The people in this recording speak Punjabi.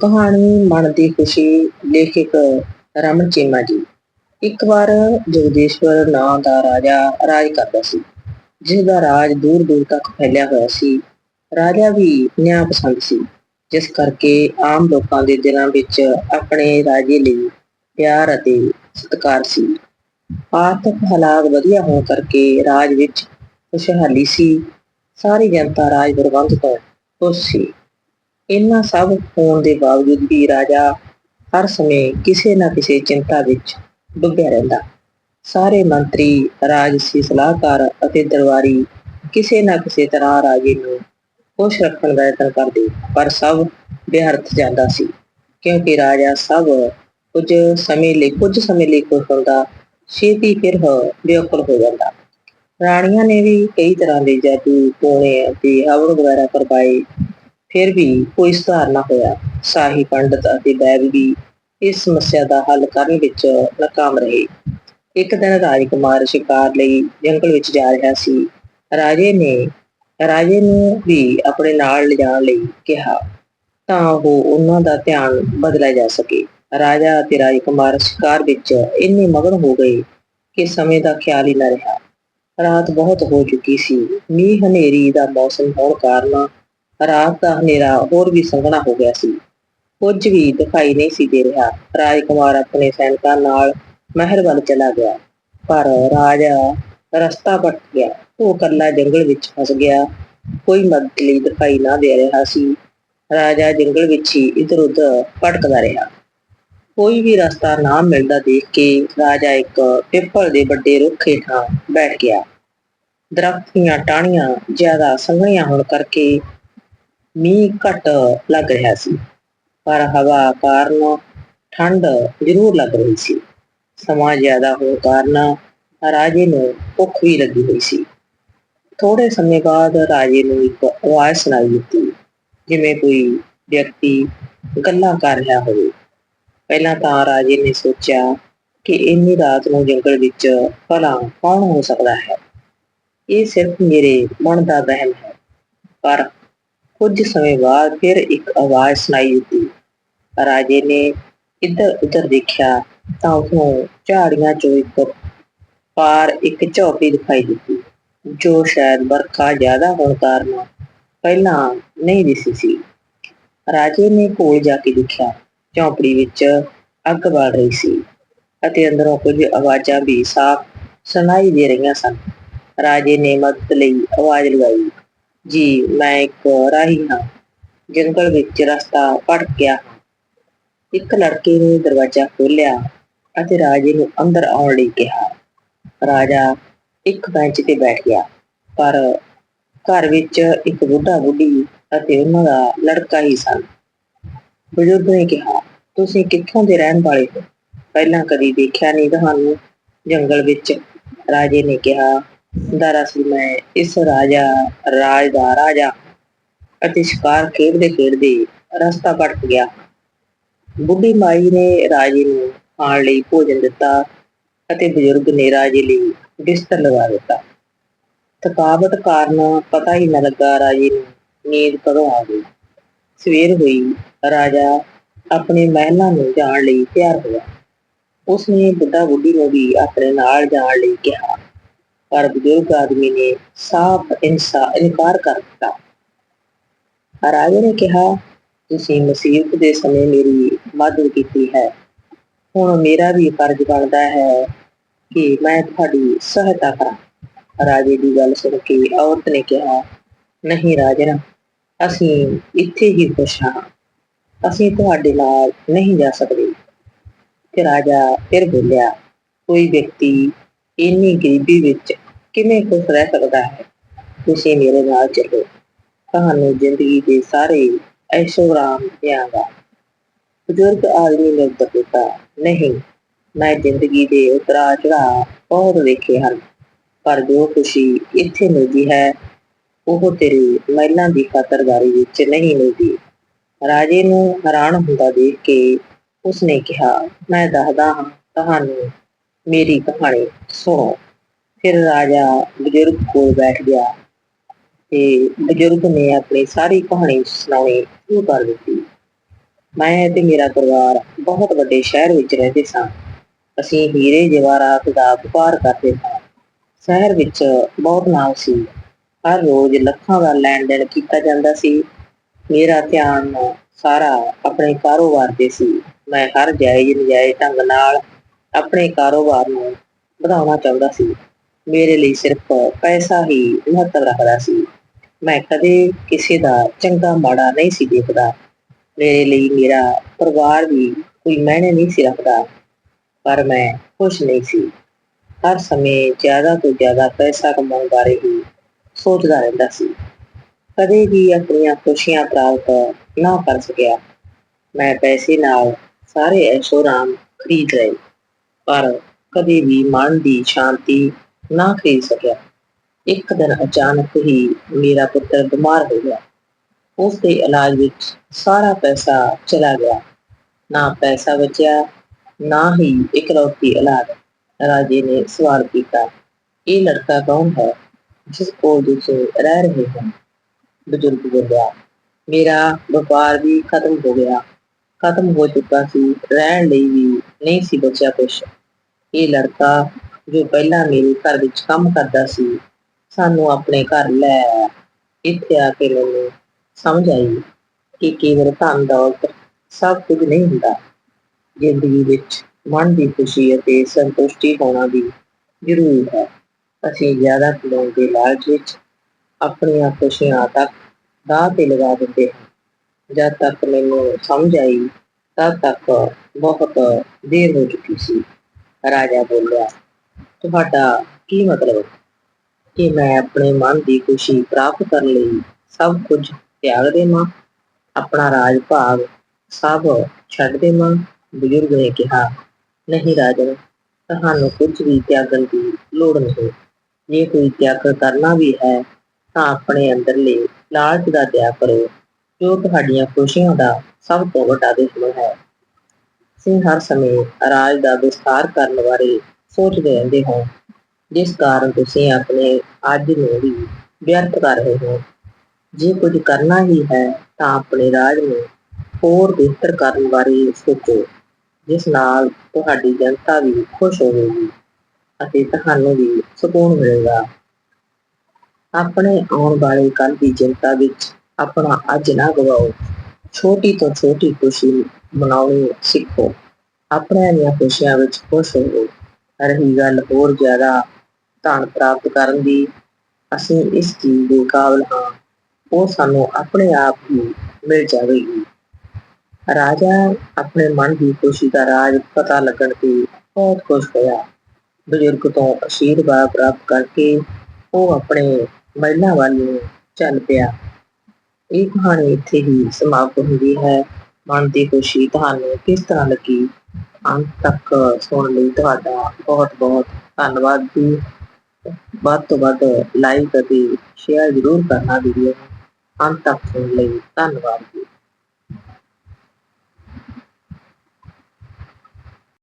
ਕਹਾਣੀ ਮਨ ਦੀ ਖੁਸ਼ੀ ਲੇਖਕ ਰਮਨ ਚੀਮਾ ਜੀ। ਇੱਕ ਵਾਰ ਜਗਦੇਸ਼ਵਰ ਨਾਂ ਦਾ ਰਾਜਾ ਰਾਜ ਕਰਦਾ ਸੀ ਜਿਸ ਦਾ ਰਾਜ ਦੂਰ ਦੂਰ ਤੱਕ ਫੈਲਿਆ ਹੋਇਆ ਸੀ। ਰਾਜਾ ਵੀ ਨਿਆਂ ਪਸੰਦ ਸੀ, ਜਿਸ ਕਰਕੇ ਆਮ ਲੋਕਾਂ ਦੇ ਦਿਲਾਂ ਵਿੱਚ ਆਪਣੇ ਰਾਜੇ ਲਈ ਪਿਆਰ ਅਤੇ ਸਤਿਕਾਰ ਸੀ। ਆਰਥਿਕ ਹਾਲਾਤ ਵਧੀਆ ਹੋਣ ਕਰਕੇ ਰਾਜ ਵਿੱਚ ਖੁਸ਼ਹਾਲੀ ਸੀ। ਸਾਰੀ ਜਨਤਾ ਰਾਜ ਪ੍ਰਬੰਧ ਤੋਂ ਖੁਸ਼ ਸੀ। ਇਹਨਾਂ ਸਭ ਹੋਣ ਦੇ ਬਾਵਜੂਦ ਵੀ ਰਾਜਾ ਹਰ ਸਮੇਂ ਕਿਸੇ ਨਾ ਕਿਸੇ ਚਿੰਤਾ ਵਿੱਚ ਡੁੱਬਿਆ ਰਹਿੰਦਾ। ਸਾਰੇ ਮੰਤਰੀ ਰਾਜਸੀ ਸਲਾਹਕਾਰ ਅਤੇ ਦਰਬਾਰੀ ਕਿਸੇ ਨਾ ਕਿਸੇ ਤਰ੍ਹਾਂ ਰਾਜੇ ਨੂੰ ਖੁਸ਼ ਰੱਖਣ ਦਾ ਯਤਨ ਕਰਦੇ, ਪਰ ਸਭ ਵਿਅਰਥ ਜਾਂਦਾ ਸੀ, ਕਿਉਂਕਿ ਰਾਜਾ ਸਭ ਕੁਝ ਸਮੇਂ ਲਈ, ਕੁਝ ਸਮੇਂ ਲਈ ਖੁਸ਼ ਹੁੰਦਾ, ਛੇਤੀ ਫਿਰ ਬੇਅਕਲ ਹੋ ਜਾਂਦਾ। ਰਾਣੀਆਂ ਨੇ ਵੀ ਕਈ ਤਰ੍ਹਾਂ ਦੇ ਜਾਦੂ, ਟੋਣੇ ਅਤੇ ਹਵਨ ਵਗੈਰਾ ਕਰਵਾਏ ਫਿਰ ਵੀ ਕੋਈ ਸੁਧਾਰ ਨਾ ਹੋਇਆ। ਸਾਹੀ ਪੰਡਤ ਅਤੇ ਬੈਗ ਵੀ ਇਸ ਸਮੱਸਿਆ ਦਾ ਹੱਲ ਕਰਨ ਵਿੱਚ ਨਾਕਾਮ ਰਹੇ। ਇੱਕ ਦਿਨ ਰਾਜਕੁਮਾਰ ਸ਼ਿਕਾਰ ਲਈ ਜੰਗਲ ਵਿੱਚ ਜਾ ਰਿਹਾ ਸੀ। ਰਾਜੇ ਨੇ, ਰਾਜੇ ਨੂੰ ਵੀ ਆਪਣੇ ਨਾਲ ਲਿਜਾਣ ਲਈ ਕਿਹਾ ਤਾਂ ਉਹ ਉਹਨਾਂ ਦਾ ਧਿਆਨ ਬਦਲਿਆ ਜਾ ਸਕੇ। ਰਾਜਾ ਅਤੇ ਰਾਜਕੁਮਾਰ ਸ਼ਿਕਾਰ ਵਿੱਚ ਇੰਨੇ ਮਗਨ ਹੋ ਗਏ ਕਿ ਸਮੇਂ ਦਾ ਖਿਆਲ ਹੀ ਨਾ ਰਿਹਾ। ਰਾਤ ਬਹੁਤ ਹੋ ਚੁੱਕੀ ਸੀ। ਮੀਂਹ ਹਨੇਰੀ ਦਾ ਮੌਸਮ ਹੋਣ ਕਾਰਨ ਰਾਤ ਦਾ ਹਨੇਰਾ ਹੋਰ ਵੀ ਸੰਘਣਾ ਹੋ ਗਿਆ ਸੀ। ਕੁਝ ਵੀ ਦਿਖਾਈ ਨਹੀਂ ਸੀ ਦੇ ਰਿਹਾ। ਰਾਜਕੁਮਾਰ ਆਪਣੇ ਸੈਨਿਕਾਂ ਨਾਲ ਮਹਿਰ ਵੱਲ ਚਲਾ ਗਿਆ। ਪਰ ਰਾਜਾ ਰਸਤਾ ਭਟਕ ਗਿਆ। ਉਹ ਇਕੱਲਾ ਜੰਗਲ ਵਿੱਚ ਫਸ ਗਿਆ। ਕੋਈ ਮਦਦ ਲਈ ਦਿਖਾਈ ਨਾ ਦੇ ਰਿਹਾ ਸੀ। ਰਾਜਾ ਜੰਗਲ ਵਿੱਚ ਹੀ ਇਧਰ-ਉਧਰ ਭਟਕਦਾ ਰਿਹਾ। ਕੋਈ ਵੀ ਰਸਤਾ ਨਾ ਮਿਲਦਾ ਦੇਖ ਕੇ ਰਾਜਾ ਇੱਕ ਪਿੱਪਲ ਦੇ ਵੱਡੇ ਰੁੱਖ ਹੇਠਾਂ ਬੈਠ ਗਿਆ। ਦਰਖਤ ਦੀਆਂ ਟਾਹਣੀਆਂ ਜ਼ਿਆਦਾ ਸੰਘਣੀਆਂ ਹੋਣ ਕਰਕੇ ਮੀਂਹ ਘੱਟ ਲੱਗ ਰਿਹਾ ਸੀ, ਪਰ ਹਵਾ ਕਾਰਨ ਠੰਡ ਜ਼ਰੂਰ ਲੱਗ ਰਹੀ ਸੀ। ਸਮਾਂ ਜ਼ਿਆਦਾ ਹੋਣ ਕਾਰਨ ਰਾਜੇ ਨੂੰ ਭੁੱਖ ਵੀ ਲੱਗੀ ਹੋਈ ਸੀ। ਥੋੜੇ ਸਮੇਂ ਬਾਅਦ ਰਾਜੇ ਨੂੰ ਇੱਕ ਆਵਾਜ਼ ਸੁਣਾਈ ਦਿੱਤੀ, ਜਿਵੇਂ ਕੋਈ ਵਿਅਕਤੀ ਗੱਲਾਂ ਕਰ ਰਿਹਾ ਹੋਵੇ। ਪਹਿਲਾਂ ਤਾਂ ਰਾਜੇ ਨੇ ਸੋਚਿਆ ਕਿ ਇੰਨੀ ਰਾਤ ਨੂੰ ਜੰਗਲ ਵਿੱਚ ਭਲਾ ਕੌਣ ਹੋ ਸਕਦਾ ਹੈ। ਇਹ ਸਿਰਫ ਮੇਰੇ ਮਨ ਦਾ ਵਹਿਮ ਹੈ, ਪਰ ਕੁਝ ਸਮੇਂ ਬਾਅਦ ਫਿਰ ਇੱਕ ਆਵਾਜ਼ ਸੁਣਾਈ ਦਿੱਤੀ। ਰਾਜੇ ਨੇ ਇੱਧਰ ਉੱਧਰ ਦੇਖਿਆ ਤਾਂ ਉਸਨੂੰ ਝਾੜੀਆਂ ਚੋਂ ਇੱਕ ਪਾਰ ਇੱਕ ਝੌਪੜੀ ਦਿਖਾਈ ਦਿੱਤੀ, ਜੋ ਸ਼ਾਇਦ ਵਰਖਾ ਜ਼ਿਆਦਾ ਹੋਣ ਕਾਰਨ ਪਹਿਲਾਂ ਨਹੀਂ ਦਿਸੀ ਸੀ। ਰਾਜੇ ਨੇ ਕੋਲ ਜਾ ਕੇ ਦੇਖਿਆ, ਝੌਂਪੜੀ ਵਿੱਚ ਅੱਗ ਬਲ ਰਹੀ ਸੀ ਅਤੇ ਅੰਦਰੋਂ ਕੁਝ ਆਵਾਜ਼ਾਂ ਵੀ ਸਾਫ਼ ਸੁਣਾਈ ਦੇ ਰਹੀਆਂ ਸਨ। ਰਾਜੇ ਨੇ ਮਦਦ ਲਈ ਆਵਾਜ਼ ਲਗਾਈ। ਜੀ, ਮੈਂ ਇੱਕ ਰਾਹੀ ਹਾਂ। ਜੰਗਲ ਵਿੱਚ ਰਸਤਾ ਭਟਕ ਗਿਆ। ਇੱਕ ਲੜਕੇ ਨੇ ਦਰਵਾਜ਼ਾ ਖੋਲ੍ਹਿਆ ਅਤੇ ਰਾਜੇ ਨੂੰ ਅੰਦਰ ਆਉਣ ਲਈ ਕਿਹਾ। ਰਾਜਾ ਇੱਕ ਬੈਂਚ ਤੇ ਬੈਠ ਗਿਆ, ਪਰ ਘਰ ਵਿੱਚ ਇੱਕ ਬੁੱਢਾ ਬੁੱਢੀ ਅਤੇ ਉਹਨਾਂ ਦਾ ਲੜਕਾ ਹੀ ਸਨ। ਬਜ਼ੁਰਗ ਨੇ ਕਿਹਾ, ਤੁਸੀਂ ਕਿੱਥੋਂ ਦੇ ਰਹਿਣ ਵਾਲੇ ਹੋ? ਪਹਿਲਾਂ ਕਦੀ ਦੇਖਿਆ ਨਹੀਂ ਤੁਹਾਨੂੰ ਜੰਗਲ ਵਿੱਚ? ਰਾਜੇ ਨੇ ਕਿਹਾ ਦਰਅਸਲ ਮੈਂ ਇਸ ਰਾਜਾ, ਰਾਜ ਦਾ ਰਾਜਾ ਅਤੇ ਸ਼ਿਕਾਰ ਖੇਡਦੇ ਖੇਡਦੇ ਰਸਤਾ ਭਟਕ ਗਿਆ। ਬੁੱਢੀ ਮਾਈ ਨੇ ਰਾਜੇ ਨੂੰ ਖਾਣ ਲਈ ਭੋਜਨ ਦਿੱਤਾ ਅਤੇ ਬਜ਼ੁਰਗ ਨੇ ਰਾਜੇ ਲਈ ਬਿਸਤਰ ਲਗਾ ਦਿੱਤਾ। ਥਕਾਵਟ ਕਾਰਨ ਪਤਾ ਹੀ ਨਾ ਲੱਗਾ ਰਾਜੇ ਨੂੰ ਨੀਂਦ ਕਦੋਂ ਆ ਗਈ। ਸਵੇਰ ਹੋਈ, ਰਾਜਾ ਆਪਣੇ ਮਹਿਲਾਂ ਨੂੰ ਜਾਣ ਲਈ ਤਿਆਰ ਹੋਇਆ। ਉਸਨੇ ਬੁੱਢਾ ਬੁੱਢੀ ਨੂੰ ਵੀ ਆਪਣੇ ਨਾਲ ਜਾਣ ਲਈ ਕਿਹਾ। ਪਰ ਬਜ਼ੁਰਗ ਆਦਮੀ ਨੇ ਸਾਫ਼ ਇਨਸਾ ਇਨਕਾਰ ਕਰ ਦਿੱਤਾ। ਰਾਜੇ ਨੇ ਕਿਹਾ, ਤੁਸੀਂ ਮੁਸੀਬਤ ਦੇ ਸਮੇਂ ਮੇਰੀ ਮਦਦ ਕੀਤੀ ਹੈ। ਹੁਣ ਮੇਰਾ ਵੀ ਫਰਜ਼ ਬਣਦਾ ਹੈ ਕਿ ਮੈਂ ਤੁਹਾਡੀ ਸਹਾਇਤਾ ਕਰਾਂ। ਰਾਜੇ ਦੀ ਗੱਲ ਸੁਣ ਕੇ ਔਰਤ ਨੇ ਕਿਹਾ, ਨਹੀਂ ਰਾਜਨ, ਅਸੀਂ ਇੱਥੇ ਹੀ ਖੁਸ਼ ਹਾਂ। ਅਸੀਂ ਤੁਹਾਡੇ ਨਾਲ ਨਹੀਂ ਜਾ ਸਕਦੇ। ਤੇ ਰਾਜਾ ਫਿਰ ਬੋਲਿਆ, ਕੋਈ ਵਿਅਕਤੀ ਇੰਨੀ ਗਰੀਬੀ ਵਿੱਚ ਕਿਵੇਂ ਖੁਸ਼ ਰਹਿ ਸਕਦਾ ਹੈ? ਤੁਸੀਂ ਮੇਰੇ ਨਾਲ ਚੱਲੋ। ਤੁਹਾਨੂੰ ਜ਼ਿੰਦਗੀ ਦੇ ਸਾਰੇ ਐਸ਼ੋ-ਆਰਾਮ ਦਿਆਂਗਾ। ਬਜ਼ੁਰਗ ਆਦਮੀ ਨੇ ਉੱਤਰ ਦਿੱਤਾ, ਨਹੀਂ, ਮੈਂ ਜ਼ਿੰਦਗੀ ਦੇ ਉਤਰਾ ਚੜਾਅ ਬਹੁਤ ਵੇਖੇ ਹਨ, ਪਰ ਜੋ ਖੁਸ਼ੀ ਇੱਥੇ ਮਿਲਦੀ ਹੈ, ਉਹ ਤੇਰੀ ਮਹਿਲਾਂ ਦੀ ਖਾਤਰਦਾਰੀ ਵਿੱਚ ਨਹੀਂ ਮਿਲਦੀ। ਰਾਜੇ ਨੂੰ ਹੈਰਾਨ ਹੁੰਦਾ ਦੇਖ ਕੇ ਉਸਨੇ ਕਿਹਾ, ਮੈਂ ਦੱਸਦਾ ਹਾਂ, ਤੁਹਾਨੂੰ ਮੇਰੀ ਕਹਾਣੀ ਸੁਣੋ। ਫਿਰ ਰਾਜਾ ਬਜ਼ੁਰਗ ਕੋਲ ਬੈਠ ਗਿਆ ਤੇ ਬਜ਼ੁਰਗ ਨੇ ਆਪਣੀ ਸਾਰੀ ਕਹਾਣੀ ਸੁਣਾਉਣੀ ਸ਼ੁਰੂ ਕਰ ਦਿੱਤੀ। ਮੈਂ ਅਤੇ ਮੇਰਾ ਪਰਿਵਾਰ ਬਹੁਤ ਵੱਡੇ ਸ਼ਹਿਰ ਵਿੱਚ ਰਹਿੰਦੇ ਸਾਂ। ਅਸੀਂ ਹੀਰੇ ਜਵਾਹਰਾਤ ਦਾ ਵਪਾਰ ਕਰਦੇ ਸਾਂ। ਸ਼ਹਿਰ ਵਿੱਚ ਬਹੁਤ ਨਾਮ ਸੀ। ਹਰ ਰੋਜ਼ ਲੱਖਾਂ ਦਾ ਲੈਣ ਦੇਣ ਕੀਤਾ ਜਾਂਦਾ ਸੀ। ਮੇਰਾ ਧਿਆਨ ਸਾਰਾ ਆਪਣੇ ਕਾਰੋਬਾਰ ਤੇ ਸੀ। ਮੈਂ ਹਰ ਜਾਇਜ਼ ਨਜਾਇਜ਼ ਢੰਗ ਨਾਲ ਆਪਣੇ ਕਾਰੋਬਾਰ ਨੂੰ ਵਧਾਉਣਾ ਚਾਹੁੰਦਾ ਸੀ। ਮੇਰੇ ਲਈ ਸਿਰਫ ਪੈਸਾ ਹੀ ਮਹੱਤਵ ਰੱਖਦਾ ਸੀ। ਮੈਂ ਕਦੇ ਕਿਸੇ ਦਾ ਚੰਗਾ ਮਾੜਾ ਨਹੀਂ ਸੀ ਦੇਖਦਾ। ਮੇਰੇ ਲਈ ਮੇਰਾ ਪਰਿਵਾਰ ਵੀ ਕੋਈ ਮਾਇਨੇ ਨਹੀਂ ਸੀ ਰੱਖਦਾ। ਪਰ ਮੈਂ ਖੁਸ਼ ਨਹੀਂ ਸੀ। ਹਰ ਸਮੇਂ ਜ਼ਿਆਦਾ ਤੋਂ ਜ਼ਿਆਦਾ ਪੈਸਾ ਕਮਾਉਣ ਬਾਰੇ ਹੀ ਸੋਚਦਾ ਰਹਿੰਦਾ ਸੀ। ਕਦੇ ਵੀ ਆਪਣੀਆਂ ਖੁਸ਼ੀਆਂ ਪ੍ਰਾਪਤ ਨਾ ਕਰ ਸਕਿਆ। ਮੈਂ ਪੈਸੇ ਨਾਲ ਸਾਰੇ ਐਸ਼ੋ-ਆਰਾਮ ਖਰੀਦ ਲਏ। ਪਰ ਕਦੇ ਵੀ ਮਨ ਦੀ ਸ਼ਾਂਤੀ ਨਾ ਖਰੀਦ ਸਕਿਆ। ਇੱਕ ਦਿਨ ਅਚਾਨਕ ਹੀ ਮੇਰਾ ਪੁੱਤਰ ਬਿਮਾਰ ਹੋ ਗਿਆ। ਉਸ ਦੇ ਇਲਾਜ ਵਿੱਚ ਸਾਰਾ ਪੈਸਾ ਚਲਾ ਗਿਆ। ਨਾ ਪੈਸਾ ਬਚਿਆ, ਨਾ ਹੀ ਇਕਲੌਤੀ ਇਲਾਜ ਰਾਜੇ ਨੇ ਸਵਾਲ ਕੀਤਾ, ਇਹ ਲੜਕਾ ਕੌਣ ਹੈ ਜਿਸ ਕੋਲ ਤੁਸੀਂ ਰਹਿ ਰਹੇ ਹਨ ਬਜ਼ੁਰਗ ਬੋਲਿਆ, ਮੇਰਾ ਵਪਾਰ ਵੀ ਖਤਮ ਹੋ ਗਿਆ। ਖਤਮ ਹੋ ਚੁੱਕਾ ਸੀ, ਰਹਿਣ ਲਈ ਵੀ ਨਹੀਂ ਸੀ ਬਚਿਆ ਕੁਛ। ਇਹ ਲੜਕਾ ਜੋ ਪਹਿਲਾਂ ਮੇਰੇ ਘਰ ਵਿੱਚ ਕੰਮ ਕਰਦਾ ਸੀ, ਸਾਨੂੰ ਆਪਣੇ ਘਰ ਲੈ ਆਇਆ ਇੱਥੇ ਆ ਕੇ ਮੈਨੂੰ ਸਮਝ ਆਈ ਕਿ ਕੇਵਲ ਧਨ ਦੌਲਤ ਸਭ ਕੁਝ ਨਹੀਂ ਹੁੰਦਾ। ਜ਼ਿੰਦਗੀ ਵਿੱਚ ਮਨ ਦੀ ਖੁਸ਼ੀ ਅਤੇ ਸੰਤੁਸ਼ਟੀ ਹੋਣਾ ਵੀ ਜ਼ਰੂਰੀ ਹੈ। ਅਸੀਂ ਜ਼ਿਆਦਾ ਕਮਾਉਣ ਦੇ ਲਾਲਚ ਵਿੱਚ ਆਪਣੀਆਂ ਖੁਸ਼ੀਆਂ ਤੱਕ ਦਾਅ ਤੇ ਲਗਾ ਦਿੰਦੇ ਹਾਂ। ਜਦ ਤੱਕ ਮੈਨੂੰ ਸਮਝ ਆਈ ਤਦ ਤੱਕ ਬਹੁਤ ਦੇਰ ਹੋ ਚੁੱਕੀ ਸੀ। ਰਾਜਾ ਬੋਲਿਆ, ਤੁਹਾਡਾ ਕੀ ਮਤਲਬ? ਕਿ ਮੈਂ ਆਪਣੇ ਮਨ ਦੀ ਖੁਸ਼ੀ ਪ੍ਰਾਪਤ ਕਰਨ ਲਈ ਸਭ ਕੁਝ ਤਿਆਗ ਦੇਵਾਂ? ਆਪਣਾ ਰਾਜ ਭਾਗ ਸਭ ਛੱਡ ਦੇਵਾਂ? ਬਜ਼ੁਰਗ ਨੇ ਕਿਹਾ, ਨਹੀਂ ਰਾਜਨ, ਤੁਹਾਨੂੰ ਕੁਝ ਵੀ ਤਿਆਗਣ ਦੀ ਲੋੜ ਨਹੀਂ। ਜੇ ਕੋਈ ਤਿਆਗ ਕਰਨਾ ਵੀ ਹੈ, ਤਾਂ ਆਪਣੇ ਅੰਦਰਲੇ ਲਾਲਚ ਦਾ ਤਿਆਗ ਕਰੋ। ਜੋ ਤੁਹਾਡੀਆਂ ਖੁਸ਼ੀਆਂ ਦਾ ਸਭ ਤੋਂ ਵੱਡਾ ਦੁਸ਼ਮਣ ਹੈ। ਤੁਸੀਂ ਹਰ ਸਮੇਂ ਰਾਜ ਦਾ ਵਿਸਥਾਰ ਕਰਨ ਬਾਰੇ ਸੋਚਦੇ ਰਹਿੰਦੇ ਹੋ, ਜਿਸ ਕਾਰਨ ਤੁਸੀਂ ਆਪਣੇ ਅੱਜ ਨੂੰ ਵੀ ਵਿਅਰਥ ਕਰ ਰਹੇ ਹੋ। ਜੇ ਕੁਝ ਕਰਨਾ ਹੀ ਹੈ, ਤਾਂ ਆਪਣੇ ਰਾਜ ਨੂੰ ਹੋਰ ਬਿਹਤਰ ਕਰਨ ਬਾਰੇ ਸੋਚੋ, ਜਿਸ ਨਾਲ ਤੁਹਾਡੀ ਜਨਤਾ ਵੀ ਖੁਸ਼ ਹੋਵੇਗੀ ਅਤੇ ਤੁਹਾਨੂੰ ਵੀ ਸਕੂਨ ਮਿਲੇਗਾ। ਆਪਣੇ ਆਉਣ ਵਾਲੇ ਕੱਲ ਦੀ ਜਨਤਾ ਵਿੱਚ ਆਪਣਾ ਅੱਜ ਨਾ ਗਵਾਓ। ਛੋਟੀ ਤੋਂ ਛੋਟੀ ਖੁਸ਼ੀ ਮਨਾਉਣੀ ਸਿੱਖੋ। ਆਪਣੀਆਂ ਦੀਆਂ ਖੁਸ਼ੀਆਂ ਵਿੱਚ ਖੁਸ਼ ਹੋਵੋ। ਰਹੀ ਗੱਲ ਹੋਰ ਜ਼ਿਆਦਾ ਧਨ ਪ੍ਰਾਪਤ ਕਰਨ ਦੀ, ਅਸੀਂ ਇਸ ਚੀਜ਼ ਦੇ ਕਾਬਲ ਹਾਂ। ਉਹ ਸਾਨੂੰ ਆਪਣੇ ਆਪ ਹੀ ਮਿਲ ਜਾਵੇਗੀ। ਰਾਜਾ ਆਪਣੇ ਮਨ ਦੀ ਖੁਸ਼ੀ ਦਾ ਰਾਜ ਪਤਾ ਲੱਗਣ ਤੇ ਬਹੁਤ ਖੁਸ਼ ਹੋਇਆ। ਬਜ਼ੁਰਗ ਤੋਂ ਅਸ਼ੀਰਵਾਦ ਪ੍ਰਾਪਤ ਕਰਕੇ ਉਹ ਆਪਣੇ ਮਹਿਲਾਂ ਵੱਲ ਨੂੰ ਚੱਲ ਪਿਆ। ਇਹ ਕਹਾਣੀ ਇੱਥੇ ਹੀ ਸਮਾਪਤ ਹੁੰਦੀ ਹੈ। ਮਨ ਦੀ ਖੁਸ਼ੀ ਤੁਹਾਨੂੰ ਕਿਸ ਤਰ੍ਹਾਂ ਲੱਗੀ? ਅੰਤ ਤੱਕ ਸੁਣਨ ਲਈ ਤੁਹਾਡਾ ਬਹੁਤ ਬਹੁਤ ਧੰਨਵਾਦ ਜੀ। ਵੱਧ ਤੋਂ ਵੱਧ ਲਾਈਕ ਅਤੇ ਸ਼ੇਅਰ ਜ਼ਰੂਰ ਕਰਨਾ ਵੀਡੀਓ ਨੂੰ। ਅੰਤ ਤੱਕ ਸੁਣਨ ਲਈ, ਧੰਨਵਾਦ ਜੀ।